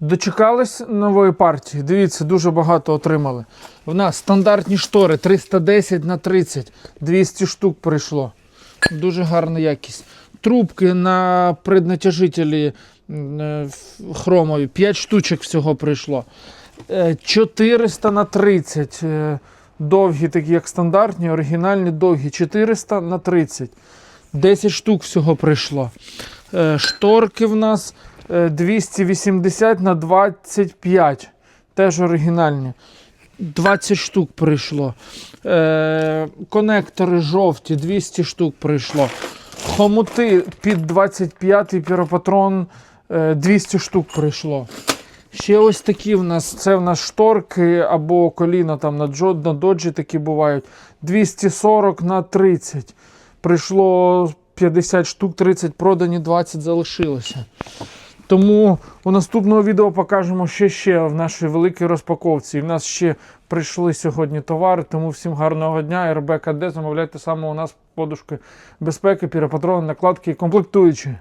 Дочекались нової партії. Дивіться, дуже багато отримали. В нас стандартні штори 310 на 30, 200 штук прийшло. Дуже гарна якість. Трубки на преднатяжителі е, хромові, 5 штучок всього прийшло. Е, 400 на 30. е, Довгі, такі як стандартні, оригінальні довгі. 400 на 30. 10 штук всього прийшло. Е, Шторки в нас е, 280 на 25. Теж оригінальні. 20 штук прийшло. Е, конектори жовті, 200 штук прийшло. Хомути під 25 піропатрон е, 200 штук прийшло. Ще ось такі в нас, це в нас шторки або коліна там на, джо, на доджі такі бувають. 240 на 30. Прийшло 50 штук, 30 продані, 20 залишилося. Тому у наступного відео покажемо ще ще в нашій великій розпаковці. І в нас ще прийшли сьогодні товари, тому всім гарного дня. РБКД замовляйте саме у нас подушки безпеки, піропатрони, накладки і комплектуючі.